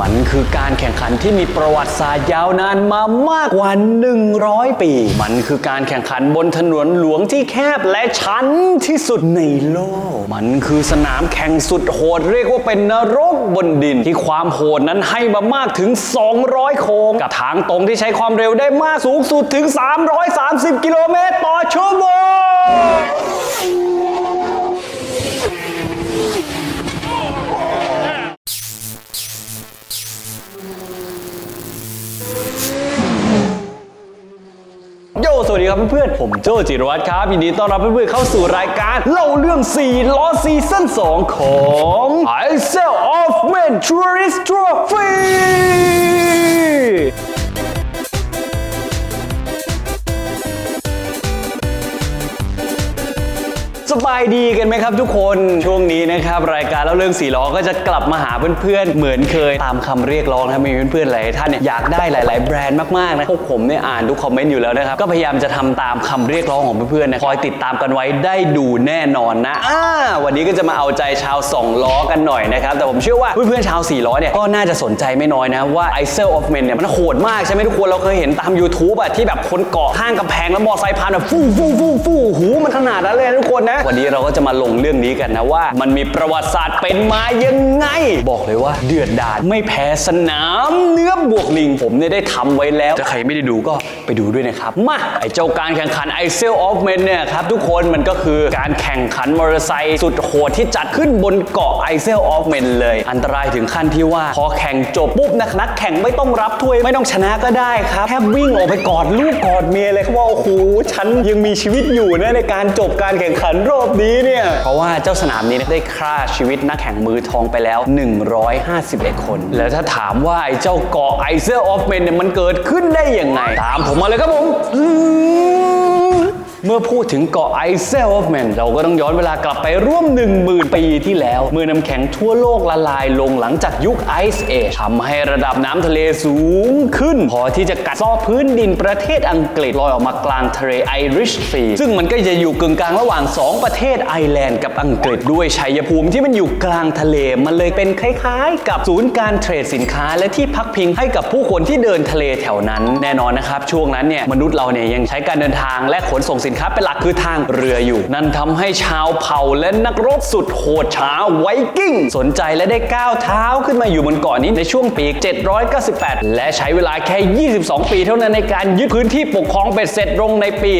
มันคือการแข่งขันที่มีประวัติศาสตร์ยาวนานมามากกว่า 100 ปี มันคือการแข่งขันบนถนนหลวงที่แคบและชันที่สุดในโลก มันคือสนามแข่งสุดโหดเรียกว่าเป็นนรกบนดิน ที่ความโหดนั้นให้มามากถึง 200 โค้ง กับทางตรงที่ใช้ความเร็วได้มากสูงสุดถึง 330 กิโลเมตรต่อชั่วโมง โยสวัสดีครับเพื่อนๆ ผมโจจิรวัตรครับยินดีต้อนรับเพื่อนๆเข้าสู่รายการ เล่าเรื่อง4ล้อซีซั่น2 ของ I Sell Off Men Tourist Trophy สบายดีกันไหมครับทุกคนช่วงนี้นะครับรายการเล่าเรื่องสี่ล้อก็จะกลับมาหาเพื่อนๆเหมือนเคยตามคำเรียกร้องนะมีเพื่อนๆหลายท่านเนี่ยอยากได้หลาย ๆ แบรนด์มากๆนะพวกผมเนี่ยอ่านทุกคอมเมนต์อยู่แล้วนะครับก็พยายามจะทำตามคำเรียกร้องของเพื่อนๆนะคอยติดตามกันไว้ได้ดูแน่นอนนะอ่าวันนี้ก็จะมาเอาใจชาวสองล้อกันหน่อยนะครับแต่ผมเชื่อว่าเพื่อนๆชาวสี่ล้อเนี่ยก็น่าจะสนใจไม่น้อยนะว่า i s e l of Men เนี่ยมันโหดมากใช่ไหมทุกคนเราเคยเห็นตาม YouTube อะที่แบบคนเกาะข้างกำแพงแล้วมอไซค์ผ่านแบบฟู่ฟู่ฟู่ฟู่หูมันขนาดนั้นเลยทุกคนนะวันนี้เราก็จะมาลงเรื่องนี้กันนะว่า มันมีประวัติศาสตร์เป็นมายังไง บอกเลยว่าเดือดดาลไม่แพ้สนามเนื้อบวกลิงผมเนี่ยได้ทำไว้แล้วถ้าใครไม่ได้ดูก็ไปดูด้วยนะครับ มาไอเจ้าการแข่งขัน i s e l of Men เนี่ยครับทุกคนมันก็คือการแข่งขันมอเตอร์ไซค์สุดโหดที่จัดขึ้นบนเกาะ i s e l of Men เลย อันตรายถึงขั้นที่ว่าพอแข่งจบปุ๊บนะนักแข่งไม่ต้องรับถ้วยไม่ต้องชนะก็ได้ครับแค่วิ่งออกไปกอดลูกกอดเมียเลยครับว่าโอ้โหฉันยังมีชีวิตอยู่นะในการจบการแข่งขันรอบนี้เนี่ย เพราะว่าเจ้าสนามนี้ได้ฆ่าชีวิตนักแข่งมือทองไปแล้ว 151 คน แล้วถ้าถามว่าไอ้เจ้าเกาะไอเซอร์ออฟเมนเนี่ยมันเกิดขึ้นได้ยังไง ตามผมมาเลยครับผม เมื่อพูดถึงเกาะไอเซลอฟแมนเราก็ต้องย้อนเวลากลับไปร่วม 10,000 ปีที่แล้ว เมื่อน้ำแข็งทั่วโลกละลายลงหลังจากยุคไอซ์เอจทำให้ระดับน้ำทะเลสูงขึ้น พอที่จะกัดเซาะพื้นดินประเทศอังกฤษลอยออกมากลางทะเลไอริชซีซึ่งมันก็จะอยู่กึ่งกลางระหว่าง 2 ประเทศไอร์แลนด์กับอังกฤษด้วยชัยภูมิที่มันอยู่กลางทะเลมันเลยเป็นคล้ายๆ กับศูนย์การเทรดสินค้าและที่พักพิงให้กับผู้คนที่เดินทะเลแถวนั้น แน่นอนนะครับช่วงนั้นเนี่ยมนุษย์เราเนี่ยยังใช้การเดินทางและขนส่งสินค้าเป็นหลักคือทางเรืออยู่ นั่นทำให้ชาวเผ่าและนักรบสุดโหดชาวไวกิ้ง สนใจและได้ก้าวเท้าขึ้นมาอยู่บนเกาะนี้ในช่วงปี 798 และใช้เวลาแค่ 22 ปีเท่านั้นในการยึดพื้นที่ปกครองเป็ดเสร็จลงในปี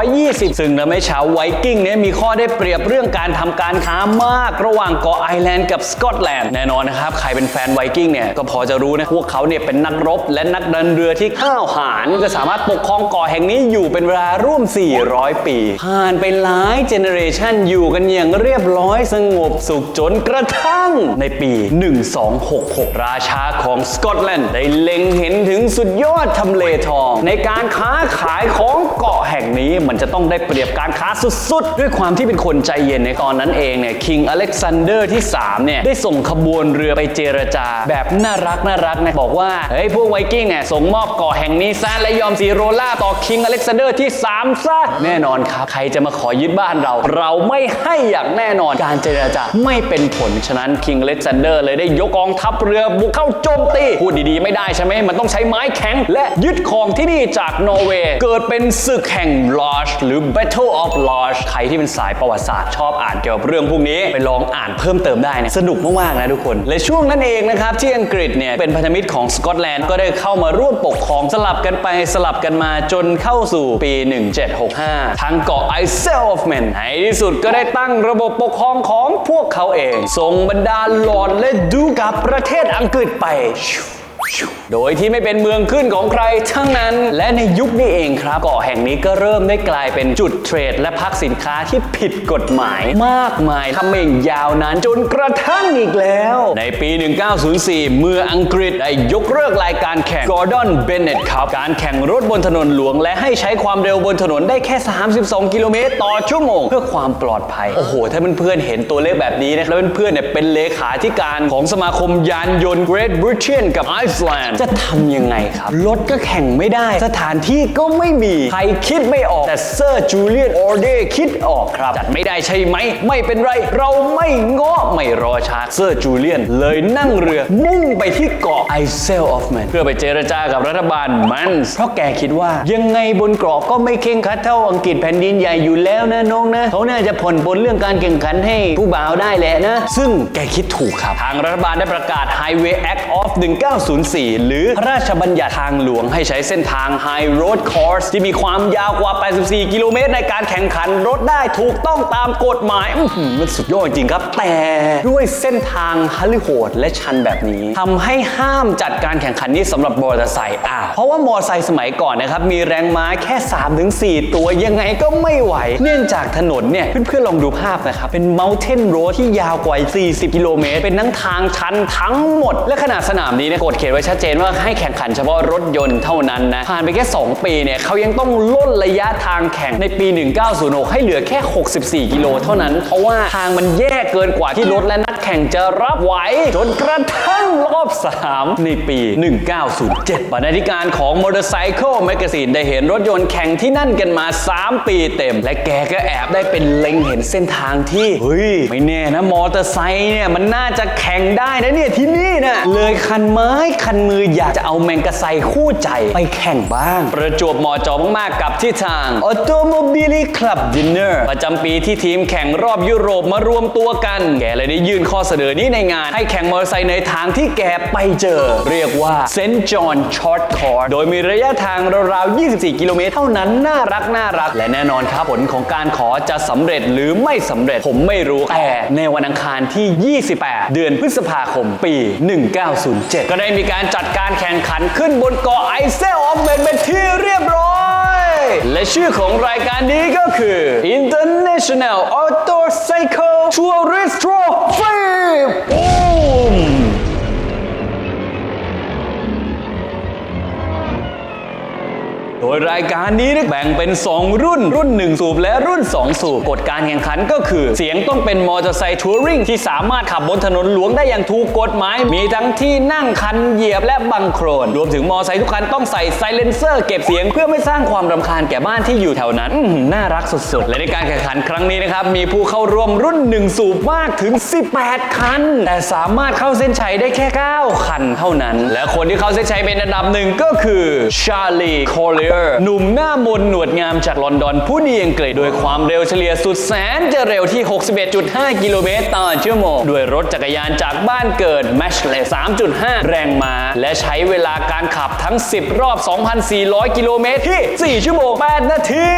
820 ซึ่งทำให้ชาวไวกิ้งเนี่ยมีข้อได้เปรียบเรื่องการทำการค้ามากระหว่างเกาะไอร์แลนด์กับสกอตแลนด์แน่นอนนะครับ ใครเป็นแฟนไวกิ้งเนี่ยก็พอจะรู้นะ พวกเขาเนี่ยเป็นนักรบและนักเดินเรือที่ข้าวหารก็สามารถปกครองเกาะแห่งนี้อยู่เป็นเวลาร่วม400ปี ผ่านไปหลายเจเนเรชันอยู่กันอย่างเรียบร้อยสงบสุขจนกระทั่งในปี 1266 ราชาของสกอตแลนด์ได้เล็งเห็นถึงสุดยอดทำเลทอง ในการค้าขายของเกาะแห่งนี้มันจะต้องได้เปรียบการค้าสุดๆ ด้วยความที่เป็นคนใจเย็นในตอนนั้นเองเนี่ยคิงอเล็กซานเดอร์ที่ 3 เนี่ย ได้ส่งขบวนเรือไปเจรจา แบบน่ารักน่ารักนะ บอกว่า เฮ้ย พวกไวกิ้งเนี่ยส่งมอบเกาะแห่งนี้ซะและยอมซีโรล่าต่อคิงอเล็กซานเดอร์ที่ 3 ซะแน่นอนครับ ใครจะมาขอยึดบ้านเรา เราไม่ให้อย่างแน่นอนการเจรจาไม่เป็นผลฉะนั้นคิงเล็กซานเดอร์เลยได้ยกกองทัพเรือบุกเข้าโจมตีพูดดีๆไม่ได้ใช่ไหมมันต้องใช้ไม้แข็ง และยึดครองที่นี่จากนอร์เวย์เกิดเป็นศึกแห่งลอชหรือ Battle of Lodge ใครที่เป็นสายประวัติศาสตร์ชอบอ่านเกี่ยวกับเรื่องพวกนี้ไปลองอ่านเพิ่มเติมได้นะสนุกมากๆนะทุกคน และช่วงนั้นเองนะครับที่อังกฤษเนี่ยเป็นพันธมิตรของสกอตแลนด์ก็ได้เข้ามาร่วมปกครองสลับกันไปสลับกันมาจนเข้าสู่ปี 1765ทางเกาะไอเซลอฟแมนในที่สุดก็ได้ตั้งระบบปกครองของพวกเขาเอง ส่งบรรดาลอร์ดและดูกับประเทศอังกฤษไป โดยที่ไม่เป็นเมืองขึ้นของใครทั้งนั้น และในยุคนี้เองครับเกาะแห่งนี้ก็เริ่มได้กลายเป็นจุดเทรด และพักสินค้าที่ผิดกฎหมายมากมายทำเองยาวนานจนกระทั่งอีกแล้ว ในปี 1904 เมื่ออังกฤษได้ยกเลิกรายการแข่ง Gordon Bennett ครับการแข่งรถบนถนนหลวง และให้ใช้ความเร็วบนถนนได้แค่ 32 กิโลเมตรต่อชั่วโมง เพื่อความปลอดภัย โอ้โห ถ้าเพื่อนๆเห็นตัวเลขแบบนี้นะแล้วเพื่อนๆเนี่ยเป็นเลขาธิการของสมาคมยานยนต์ Great Britain กับ i Man's Land จะทำยังไงครับ รถก็แข่งไม่ได้ สถานที่ก็ไม่มี ใครคิดไม่ออก แต่เซอร์จูเลียนออเดคิดออกครับ จัดไม่ได้ใช่ไหม ไม่เป็นไร เราไม่ง้อไม่รอช้าเซอร์จูเลียนเลยนั่งเรือ มุ่งไปที่เกาะไอเซลออฟแมนเพื่อไปเจรจากับรัฐบาลมันส์เพราะแกคิดว่ายังไงบนเกาะก็ไม่เข่งครัดเท่าอังกฤษแผ่นดินใหญ่อยู่แล้วนะน้องนะเขาน่าจะผ่อนปลนเรื่องการแข่งขันให้ผู้บ่าวได้แหละนะ ซึ่งแกคิดถูกครับ ทางรัฐบาลได้ประกาศ Highway Act of 1904หรือพระราชบัญญัติทางหลวงให้ใช้เส้นทาง High Road Course ที่มีความยาวกว่า 84 กิโลเมตร ในการแข่งขันรถได้ถูกต้องตามกฎหมายมันสุดยอดจริงครับ แต่ด้วยเส้นทางฮัลลิโหดและชันแบบนี้ทำให้ห้ามจัดการแข่งขันนี้สำหรับมอเตอร์ไซค์อ้าวเพราะว่ามอเตอร์ไซค์สมัยก่อนนะครับ มีแรงม้าแค่ 3-4 ตัวยังไงก็ไม่ไหว เนื่องจากถนนเนี่ย เพื่อนๆลองดูภาพนะครับ เป็น Mountain Road ที่ยาวกว่า 40 กิโลเมตร เป็นทั้งทางชันทั้งหมด และขนาดสนามนี้เนี่ยกฎเขียนไว้ชัดเจนว่าให้แข่งขันเฉพาะรถยนต์เท่านั้นนะ ผ่านไปแค่ 2 ปีเนี่ยเขายังต้องลดระยะทางแข่งในปี 1906 ให้เหลือแค่ 64 กิโลเท่านั้น เพราะว่าทางมันแย่เกินกว่าที่รถและนักแข่งจะรับไหวจนกระทั่งรอบ 3 ในปี 1907 บรรณาธิการของ Motorcycle Magazine ได้เห็นรถยนต์แข่งที่นั่นกันมา 3 ปีเต็ม และแกก็แอบได้เป็นเล็งเห็นเส้นทางที่เฮ้ยไม่แน่นะมอเตอร์ไซค์เนี่ยมันน่าจะแข่งได้นะเนี่ยที่นี่นะเลยคันไม้คัคันมืออยากจะเอาแมงกะไซคู่ใจไปแข่งบ้าง ประจวบเหมาะจอมากๆกับที่ทาง Automobile Club Dinner ประจำปีที่ทีมแข่งรอบยุโรปมารวมตัวกัน แกเลยได้ยื่นข้อเสนอนี้ในงาน ให้แข่งมอเตอร์ไซค์ในทางที่แกไปเจอ เรียกว่า St. John Short Course โดยมีระยะทางราวๆ 24 กิโลเมตรเท่านั้นน่ารักน่ารัก และแน่นอนครับผลของการขอจะสำเร็จหรือไม่สำเร็จผมไม่รู้แต่ในวันอังคารที่ 28 เดือนพฤษภาคมปี 1907 ก็ได้มีการการจัดการแข่งขันขึ้นบนเกาะไอเซลออฟเมนเป็นที่เรียบร้อย และชื่อของรายการนี้ก็คือ International Outdoor Cycle Tourist Trophy บูม โดยรายการนี้แบ่งเป็น 2 รุ่น รุ่น 1 สูบและรุ่น 2 สูบกฎการแข่งขันก็คือ เสียงต้องเป็นมอเตอร์ไซค์ทัวริงที่สามารถขับบนถนนหลวงได้อย่างถูกกฎหมาย มีทั้งที่นั่งคันเหยียบและบังโครน รวมถึงมอเตอร์ไซค์ทุกคันต้องใส่ไซเลนเซอร์เก็บเสียงเพื่อไม่สร้างความรำคาญแก่บ้านที่อยู่แถวนั้นน่ารักสุดๆ และในการแข่งขันครั้งนี้นะครับมีผู้เข้าร่วมรุ่น 1 สูบมากถึง 18 คัน แต่สามารถเข้าเส้นชัยได้แค่ 9 คันเท่านั้น และคนที่เข้าเส้นชัยเป็นอันดับหนึ่งก็คือชาลีคลอร์หนุ่มหน้ามนต์หนวดงามจากลอนดอน ผู้ดีอังกฤษโดยความเร็วเฉลี่ยสุดแสนจะเร็วที่ 61.5 กิโลเมตรต่อชั่วโมง ด้วยรถจักรยานจากบ้านเกิด m a s h l e 3.5 แรงม้า และใช้เวลาการขับทั้ง 10 รอบ 2,400 กิโลเมตรที่ 4 ชั่วโมง 8 นาที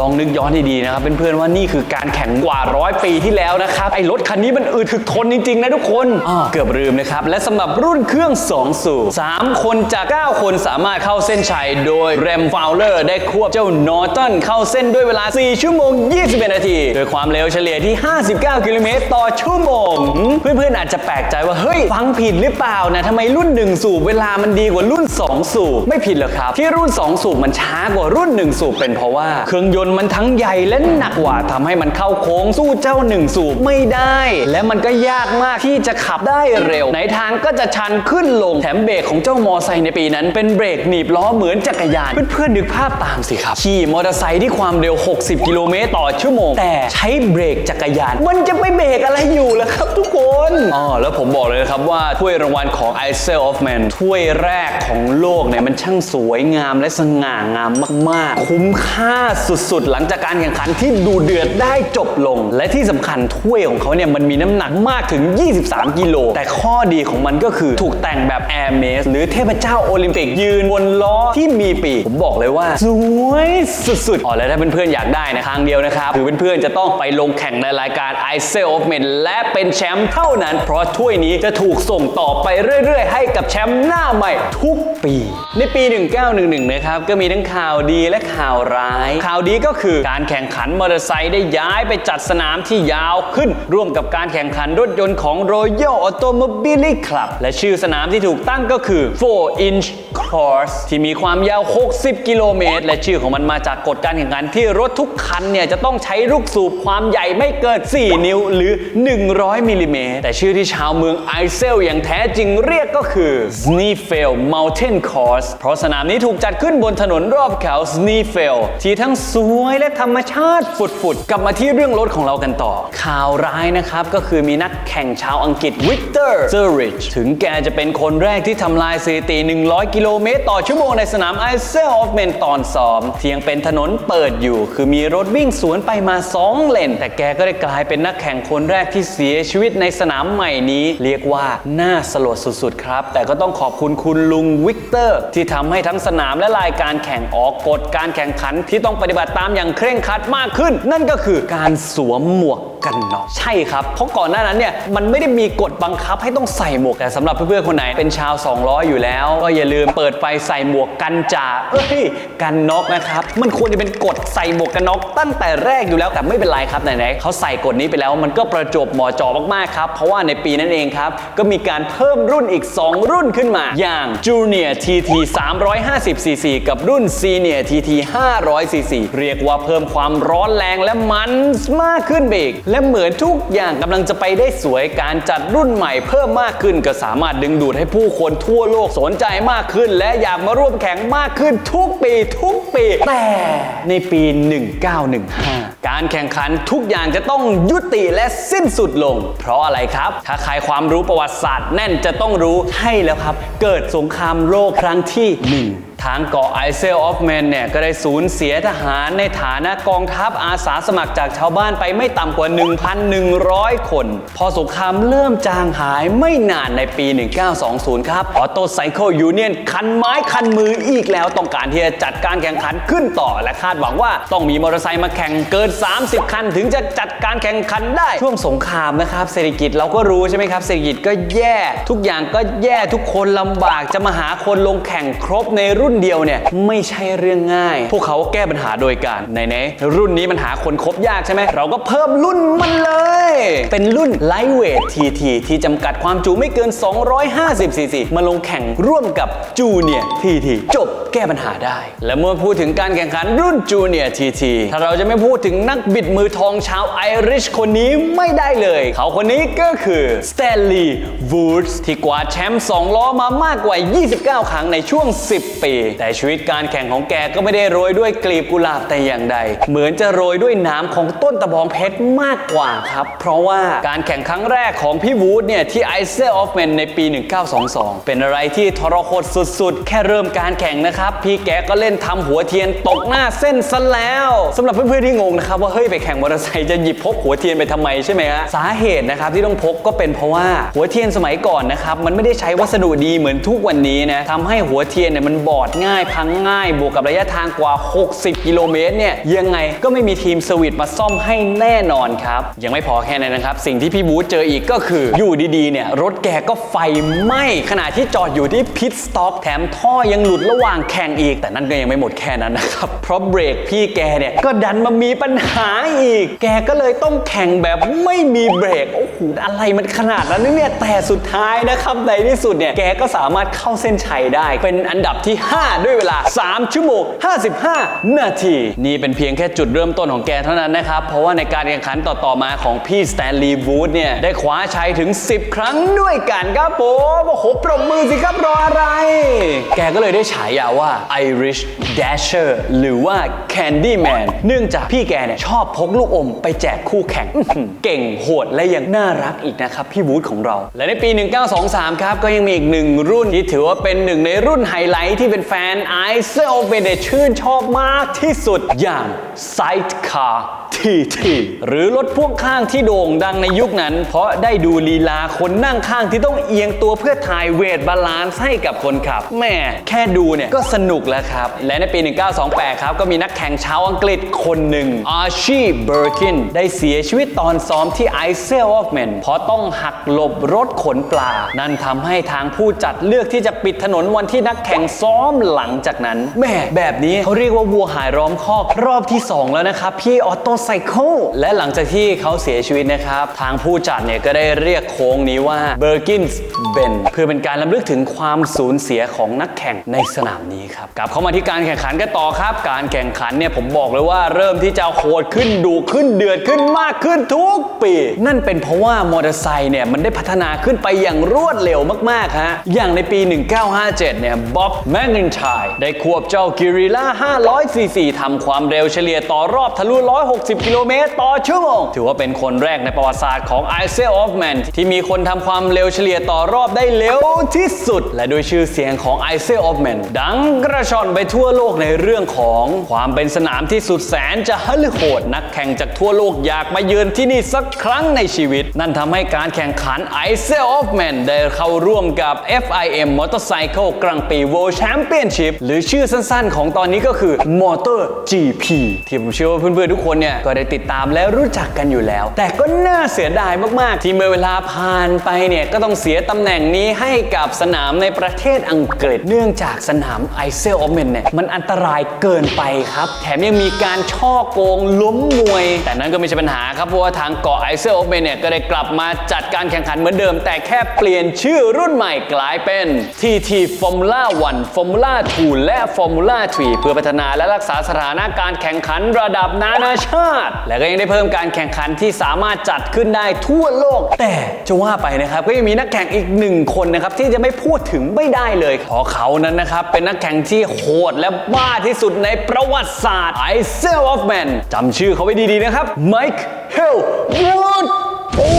ลองนึกย้อนดีๆนะครับเพื่อนๆว่านี่คือการแข่งกว่าร้อยปีที่แล้วนะครับ ไอ้รถคันนี้มันอึดถึกทนจริงๆ นะทุกคนอ้อเกือบลืมนะครับ และสำหรับรุ่นเครื่อง 2 สูบ3คนจาก 9 คนสามารถเข้าเส้นชัยโดยแรมฟาวเลอร์ได้ควบเจ้านอร์ตันเข้าเส้นด้วยเวลา 4 ชั่วโมง 21 นาที โดยความเร็วเฉลี่ยที่ 59 กิโลเมตรต่อชั่วโมง เพื่อนๆ อาจจะแปลกใจว่า เฮ้ย ฟังผิดหรือเปล่านะทำไมรุ่น 1 สูบเวลามันดีกว่ารุ่น 2 สูบ ไม่ผิดหรอกครับ ที่รุ่น 2 สูบมันช้ากว่ารุ่น 1 สูบเป็นเพราะว่าเครื่องยนต์มันทั้งใหญ่และหนักกว่าทำให้มันเข้าโค้งสู้เจ้า 1 สูบไม่ได้ และมันก็ยากมากที่จะขับได้เร็ว ไหนทางก็จะชันขึ้นลงแถมเบรกของเจ้ามอไซค์ในปีนั้น เป็นเบรกหนีบล้อเหมือนจักรยานเพื่อนๆนึกภาพตามสิครับ ขี่มอเตอร์ไซค์ที่ความเร็ว 60 กิโลเมตรต่อชั่วโมง แต่ใช้เบรกจักรยาน มันจะไปเบรกอะไรอยู่ล่ะครับทุกคนอ๋อแล้วผมบอกเลยนะครับว่าถ้วยรางวัลของ i s e l of Man ถ้วยแรกของโลกเนี่ยมันช่างสวยงามและสง่างามมากๆ คุ้มค่าสุดๆ หลังจากการแข่งขันที่ดูเดือดได้จบลง และที่สำคัญถ้วยของเขาเนี่ยมันมีน้ำหนักมากถึง 23 กิโล แต่ข้อดีของมันก็คือถูกแต่งแบบ Air m a z หรือเทพเจ้าโอลิมปิกยืนบนล้อที่มีปีกผมบอกเลยว่า สวยสุดๆอ๋อแล้วถ้าเพื่อนๆอยากได้นะทางเดียวนะครับคือเพื่อนๆจะต้องไปลงแข่งในรายการ i s e l of Men และเป็นแชมป์เท่านั้น เพราะถ้วยนี้จะถูกส่งต่อไปเรื่อยๆ ให้กับแชมป์หน้าใหม่ทุกปี ในปี 1911 นะครับ ก็มีทั้งข่าวดีและข่าวร้าย ข่าวดีก็คือการแข่งขันมอเตอร์ไซค์ได้ย้ายไปจัดสนามที่ยาวขึ้น ร่วมกับการแข่งขันรถยนต์ของ Royal Automobile Club และชื่อสนามที่ถูกตั้งก็คือ 4 Inch Course ที่มีความยาว 60กิโลเมตร และชื่อของมันมาจากกฎการแข่งขันที่รถทุกคันเนี่ยจะต้องใช้ลูกสูบความใหญ่ไม่เกิน 4 นิ้วหรือ 100 มิลลิเมตร แต่ชื่อที่ชาวเมืองไอเซลอย่างแท้จริงเรียกก็คือ s n e f e l Mountain Course เพราะสนามนี้ถูกจัดขึ้นบนถนนรอบเขา s n e f e l ที่ทั้งสวยและธรรมชาติฝุดๆ กลับมาที่เรื่องรถของเรากันต่อ ข่าวร้ายนะครับ ก็คือมีนักแข่งชาวอังกฤษวิกเตอร์เซอริชถึงแกจะเป็นคนแรกที่ทำลายสถิติ 100 กิโลเมตร ต่อชั่วโมงในสนามไอเซลอฟเมนตอนซ้อมเทียงเป็นถนนเปิดอยู่ คือมีรถวิ่งสวนไปมา 2 เลน แต่แกก็ได้กลายเป็นนักแข่งคนแรกที่เสียชีวิตในสนามใหม่นี้ เรียกว่าน่าสลดสุดๆครับ แต่ก็ต้องขอบคุณคุณลุงวิกเตอร์ ที่ทำให้ทั้งสนามและรายการแข่งออกกฎการแข่งขันที่ต้องปฏิบัติตามอย่างเคร่งครัดมากขึ้น นั่นก็คือการสวมหมวกกันน็อกใช่ครับ เพราะก่อนหน้านั้นเนี่ยมันไม่ได้มีกฎบังคับให้ต้องใส่หมวกแต่สำหรับเพื่อนๆคนไหนเป็นชาว 200 อยู่แล้ว ก็อย่าลืมเปิดไฟใส่หมวกกันจ่าเอ้ยกันน็อกนะครับ มันควรจะเป็นกฎใส่หมวกกันน็อกตั้งแต่แรกอยู่แล้วแต่ไม่เป็นไรครับไหนๆเขาใส่กฎนี้ไปแล้วมันก็ประจบเหมาะจอมากๆครับ เพราะว่าในปีนั้นเองครับ ก็มีการเพิ่มรุ่นอีก 2 รุ่นขึ้นมา อย่าง Junior TT 350 cc กับรุ่น Senior TT 500 cc เรียกว่าเพิ่มความร้อนแรงและมันมากขึ้นไปอีกและเหมือนทุกอย่างกำลังจะไปได้สวยการจัดรุ่นใหม่เพิ่มมากขึ้นก็สามารถดึงดูดให้ผู้คนทั่วโลกสนใจมากขึ้น และอยากมาร่วมแข่งมากขึ้นทุุกปีทุกปี แต่ในปี 1915 การแข่งขันทุกอย่างจะต้องยุติและสิ้นสุดลง เพราะอะไรครับ ถ้าใครความรู้ประวัติศาสตร์แน่นจะต้องรู้ให้แล้วครับ เกิดสงครามโลกครั้งที่หนึ่ง ทางเกาะไอเซลออฟแมนเนี่ยก็ได้สูญเสียทหารในฐานะกองทัพอาสาสมัครจากชาวบ้านไปไม่ต่ำกว่า 1,100 คน พอสงครามเริ่มจางหายไม่นานในปี 1920 ครับ ออโตไซเคิลยูเนียนคันไม้คันมืออีกแล้วต้องการที่จะจัดการแข่งขันขึ้นต่อและคาดหวังว่าต้องมีมอเตอร์ไซค์มาแข่งเกิน 30 คัน ถึงจะจัดการแข่งขันได้ ช่วงสงครามนะครับ เศรษฐกิจเราก็รู้ใช่ไหมครับ เศรษฐกิจก็แย่ ทุกอย่างก็แย่ทุกคนลำบากจะมาหาคนลงแข่งครบในรุ่นเดียวเนี่ยไม่ใช่เรื่องง่าย พวกเขาแก้ปัญหาโดยการไหนๆรุ่นนี้มันหาคนครบยากใช่ไหมเราก็เพิ่มรุ่นมันเลย เป็นรุ่น Lightweight TT ที่จำกัดความจุไม่เกิน 250 cc มาลงแข่งร่วมกับ Junior TT จบแก้ปัญหาได้ และเมื่อพูดถึงการแข่งขันรุ่น Junior TT ถ้าเราจะไม่พูดถึงนักบิดมือทองชาวไอริชคนนี้ไม่ได้เลย เขาคนนี้ก็คือ Stanley Woods ที่กวาดแชมป์2ล้อมามากกว่า 29 ครั้งในช่วง 10 ปีแต่ชีวิตการแข่งของแกก็ไม่ได้โรยด้วยกลีบกุหลาบแต่อย่างใด เหมือนจะโรยด้วยน้ำของต้นตะบองเพชรมากกว่าครับ เพราะว่าการแข่งครั้งแรกของพี่วูดเนี่ยที่ไอเซลออฟแมนในปี 1922 เป็นอะไรที่ทรหดสุดๆ แค่เริ่มการแข่งนะครับ พี่แกก็เล่นทำหัวเทียนตกหน้าเส้นซะแล้วสำหรับเพื่อนๆที่งงนะครับว่าเฮ้ยไปแข่งมอเตอร์ไซค์จะหยิบพกหัวเทียนไปทำไมใช่ไหมฮะสาเหตุนะครับที่ต้องพกก็เป็นเพราะว่าหัวเทียนสมัยก่อนนะครับมันไม่ได้ใช้วัสดุดีเหมือนทุกวันนี้นะทำให้หัวเทียนเนี่ยมันบอดง่ายพังง่าย บวกกับระยะทางกว่า 60 กิโลเมตรเนี่ยยังไงก็ไม่มีทีมสวิตมาซ่อมให้แน่นอนครับ ยังไม่พอแค่นั้นนะครับ สิ่งที่พี่บูธเจออีกก็คืออยู่ดีๆเนี่ยรถแกก็ไฟไหม้ขณะที่จอดอยู่ที่พิทสต็อปแถมท่อยังหลุดระหว่างแข่งอีก แต่นั่นก็ยังไม่หมดแค่นั้นนะครับ เพราะเบรกพี่แกเนี่ยก็ดันมามีปัญหาอีก แกก็เลยต้องแข่งแบบไม่มีเบรกโอ้โหอะไรมันขนาดนั้นเนี่ยแต่สุดท้ายนะครับในที่สุดเนี่ยแกก็สามารถเข้าเส้นชัยได้ เป็นอันดับที่ 5ด้วยเวลา 3 ชั่วโมง 55 นาที นี่เป็นเพียงแค่จุดเริ่มต้นของแกเท่านั้นนะครับ เพราะว่าในการแข่งขันต่อๆมาของพี่สแตนลีย์วูดเนี่ย ได้คว้าชัยถึง 10 ครั้งด้วยกันครับผมโอ้โหปรบมือสิครับรออะไร แกก็เลยได้ฉายาว่า Irish Dasher หรือว่า Candyman เนื่องจากพี่แกเนี่ยชอบพกลูกอมไปแจกคู่แข่ง เก่งโหดและยังน่ารักอีกนะครับ พี่วูดของเรา และในปี 1923 ครับ ก็ยังมีอีกหนึ่งรุ่นที่ถือว่าเป็นหนึ่งในรุ่นไฮไลท์ที่เป็นแฟนไอเซลเปเดชื่นชอบมากที่สุดอย่าง Sidecar TT หรือรถพ่วงข้างที่โด่งดังในยุคนั้น เพราะได้ดูลีลาคนนั่งข้างที่ต้องเอียงตัวเพื่อถ่ายเวทบาลานซ์ให้กับคนขับแม่แค่ดูเนี่ยก็สนุกแล้วครับ และในปี 1928 ครับ ก็มีนักแข่งชาวอังกฤษคนหนึ่งอาชีเบอร์กินได้เสียชีวิตตอนซ้อมที่ไอเซลออฟแมนเพราะต้องหักหลบรถขนปลา นั่นทำให้ทางผู้จัดเลือกที่จะปิดถนนวันที่นักแข่งซ้อมหลังจากนั้นแม่แบบนี้เขาเรียกว่าวัวหายล้อมคอกรอบที่ 2 แล้วนะครับพี่ออโต้ไซ Motorcycle และหลังจากที่เขาเสียชีวิตนะครับ ทางผู้จัดเนี่ยก็ได้เรียกโค้งนี้ว่า Bergins Bend เพื่อเป็นการลำลึกถึงความสูญเสียของนักแข่งในสนามนี้ครับกลับเข้ามาที่การแข่งขันกันต่อครับ การแข่งขันเนี่ยผมบอกเลยว่าเริ่มที่จะโหดขึ้นดุขึ้นเดือดขึ้นมากขึ้นทุกปี นั่นเป็นเพราะว่ามอเตอร์ไซค์เนี่ยมันได้พัฒนาขึ้นไปอย่างรวดเร็วมากๆฮะอย่างในปี 1957 เนี่ยบ๊อบแมกนินชายได้ควบเจ้ากิริล่า500ซีซีทำความเร็วเฉลี่ยต่อรอบทะลุ160กิโลเมตรต่อชั่วโมง ถือว่าเป็นคนแรกในประวัติศาสตร์ของไอเซออฟแมนที่มีคนทำความเร็วเฉลี่ยต่อรอบได้เร็วที่สุด และด้วยชื่อเสียงของไอเซออฟแมนดังกระชอนไปทั่วโลกในเรื่องของความเป็นสนามที่สุดแสนจะฮึโหดนักแข่งจากทั่วโลกอยากมาเยือนที่นี่สักครั้งในชีวิต นั่นทำให้การแข่งขัน i c e of Man ได้เข้าร่วมกับ FIM Motorcycle Grand Prix World Championship หรือชื่อสั้นๆ ของตอนนี้ก็คือ Motor GP ที่ผมเชื่อว่าเพื่อนๆทุกคนเนี่ยก็ได้ติดตามและรู้จักกันอยู่แล้ว แต่ก็น่าเสียดายมาก ๆ ที่เมื่อเวลาผ่านไปเนี่ยก็ต้องเสียตำแหน่งนี้ให้กับสนามในประเทศอังกฤษ เนื่องจากสนาม i c e of Man เนี่ยมันอันตรายเกินไปครับ แถมยังมีการช่อโกงล้มมวย แต่นั้นก็ไม่ใช่ปัญหาครับเพราะว่าทางเกาะไอเซอร์โอเมนเนี่ยก็ได้กลับมาจัดการแข่งขันเหมือนเดิม แต่แค่เปลี่ยนชื่อรุ่นใหม่กลายเป็น TT Formula 1 Formula 2 และ Formula 3 เพื่อพัฒนาและรักษาสถานะการแข่งขันระดับนานาชาติและก็ยังได้เพิ่มการแข่งขันที่สามารถจัดขึ้นได้ทั่วโลก แต่จะว่าไปนะครับก็ยังมีนักแข่งอีกหนึ่งคนนะครับที่จะไม่พูดถึงไม่ได้เลยเพราะเขานั้นนะครับเป็นนักแข่งที่โหดและบ้าที่สุดในประวัติศาสตร์ไอเซลออฟแมนจำชื่อเขาไว้ดีๆนะครับไมค์เฮลวูดโอ้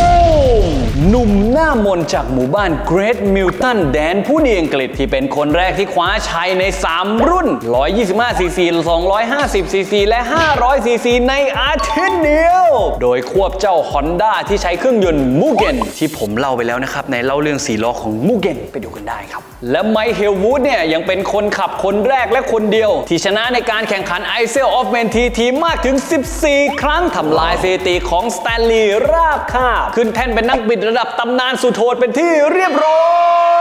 หนุ่มหน้ามนจากหมู่บ้านเกรทมิลตันแดนผู้ดีอังกฤษที่เป็นคนแรกที่คว้าชัยใน 3 รุ่น 125cc 250cc และ 500cc ในอาทิตย์เดียว โดยควบเจ้า Honda ที่ใช้เครื่องยนต์มูเกนที่ผมเล่าไปแล้วนะครับ ในเล่าเรื่องสีล้อของมูเกนไปดูกันได้ครับ และไมค์เฮลวูดเนี่ยยังเป็นคนขับคนแรกและคนเดียว ที่ชนะในการแข่งขันไอเซลออฟเมนทีทีมากถึง 14 ครั้งทำลายสถิติของสแตนลีย์ราบคาบขึ้นแท่นเป็นนักบิดระดับตำนานสุดโหดเป็นที่เรียบร้อย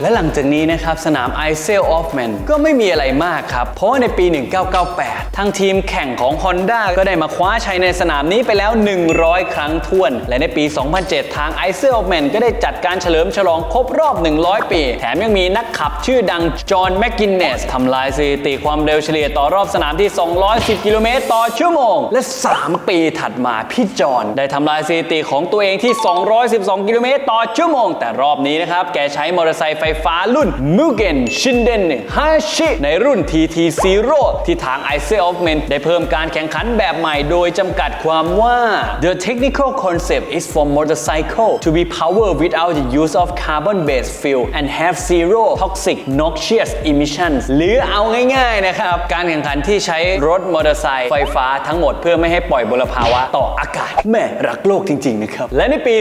และหลังจากนี้นะครับสนาม i c e l of Man ก็ไม่มีอะไรมากครับ เพราะว่าในปี 1998 ทางทีมแข่งของ Honda ก็ได้มาคว้าชัยในสนามนี้ไปแล้ว 100 ครั้งท้วน และในปี 2007 ทาง i c e l of Man ก็ได้จัดการเฉลิมฉลองครบรอบ 100 ปี แถมยังมีนักขับชื่อดังจอห์นแมกกินเนสทำลายสถิติความเร็วเฉลี่ยต่อรอบสนามที่ 210 กิโลเมตรต่อชั่วโมง และ 3 ปีถัดมาพี่จอห์นได้ทำลายสถิติของตัวเองที่ 212 กิโลเมตรต่อชั่วโมง แต่รอบนี้นะครับแกใช้มอเตอร์ไซค์ไฟฟ้ารุ่น Mugen Shinden Hashi ในรุ่น TT Zero ที่ทาง i c e of Men ได้เพิ่มการแข่งขันแบบใหม่โดยจำกัดความว่า The technical concept is for motorcycle to be powered without the use of carbon-based fuel and have zero toxic noxious emissions หรือเอาง่ายๆนะครับ การแข่งขันที่ใช้รถมอเตอร์ไซค์ไฟฟ้าทั้งหมดเพื่อไม่ให้ปล่อยมลภาวะต่ออากาศแม่รักโลกจริงๆนะครับ และในปี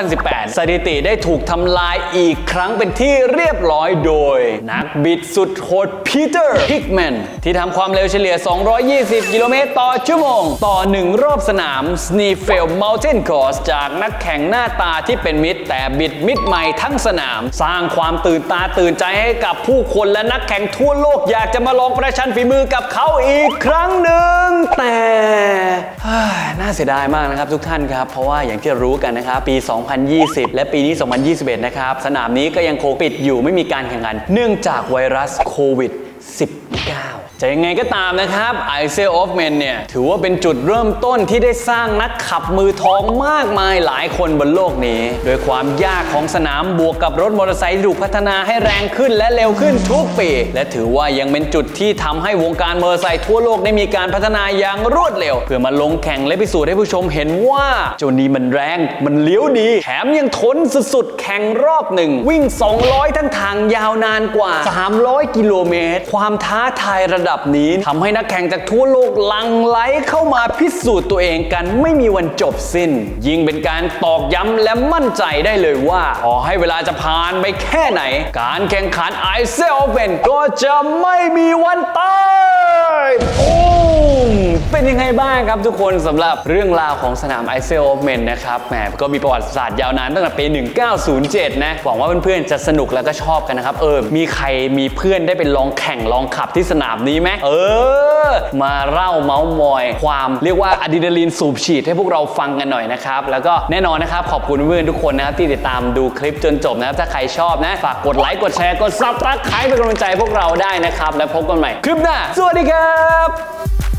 2018 สถิติได้ถูกทำลายอีกครั้งเป็นที่เรียบร้อยโดย นักบิดสุดโหดพีเตอร์ฮิกแมนที่ทำความเร็วเฉลี่ย 220 กิโลเมตรต่อชั่วโมง ต่อหนึ่งรอบสนาม s n e e f e l Mountain Course จากนักแข่งหน้าตาที่เป็นมิตรแต่บิดมิดใหม่ทั้งสนาม สร้างความตื่นตาตื่นใจให้กับผู้คนและนักแข่งทั่วโลกอยากจะมาลองประชันฝีมือกับเขาอีกครั้งหนึ่งแต่น่าเสียดายมากนะครับทุกท่านครับ เพราะว่าอย่างที่รู้กันนะครับ ปี 2020 และปีนี้ 2021 นะครับสนามนี้ก็ยังคงปิดอยู่ไม่มีการแข่งขัน เนื่องจากไวรัสโควิด 19 จะยังไงก็ตามนะครับ i c e of Men เนี่ยถือว่าเป็นจุดเริ่มต้นที่ได้สร้างนักขับมือทองมากมายหลายคนบนโลกนี้ โดยความยากของสนามบวกกับรถมอเตอร์ไซค์ถูกพัฒนาให้แรงขึ้นและเร็วขึ้นทุกปี และถือว่ายังเป็นจุดที่ทำให้วงการมอเตอร์ไซค์ทั่วโลกได้มีการพัฒนาอย่างรวดเร็ว เพื่อมาลงแข่งและพิสูจน์ให้ผู้ชมเห็นว่าเจ้านี้มันแรงมันเลี้ยวดี แถมยังทนสุดๆแข่งรอบหนึ่งวิ่ง 200 ทั้งทางยาวนานกว่า 300 กิโลเมตร ความท้าทายระดับนี้ทำให้นักแข่งจากทั่วโลกลังไหลเข้ามาพิสูจน์ตัวเองกันไม่มีวันจบสิ้น ยิ่งเป็นการตอกย้ำและมั่นใจได้เลยว่าขอให้เวลาจะผ่านไปแค่ไหน การแข่งขันไอเซลเป็นก็จะไม่มีวันตายโอ้ เป็นยังไงบ้างครับทุกคนสำหรับเรื่องราวของสนามไอเซลเมนนะครับแหมก็มีประวัติศาสตร์ยาวนานตั้งแต่ปี 1907 นะ หวังว่าเพื่อนๆจะสนุกแล้วก็ชอบกันนะครับ เออ มีใครมีเพื่อนได้ไปลองแข่งลองขับที่สนามนี้ไหมเออ มาเล่าเมาส์มอย ความเรียกว่าอะดรีนาลีนสูบฉีดให้พวกเราฟังกันหน่อยนะครับ แล้วก็แน่นอนนะครับ ขอบคุณเพื่อนทุกคนนะครับที่ติดตามดูคลิปจนจบนะครับถ้าใครชอบนะ ฝากกดไลค์กดแชร์กดซับสไครป์เป็นกำลังใจพวกเราได้นะครับ แล้วพบกันใหม่คลิปหน้าสวัสดีครับ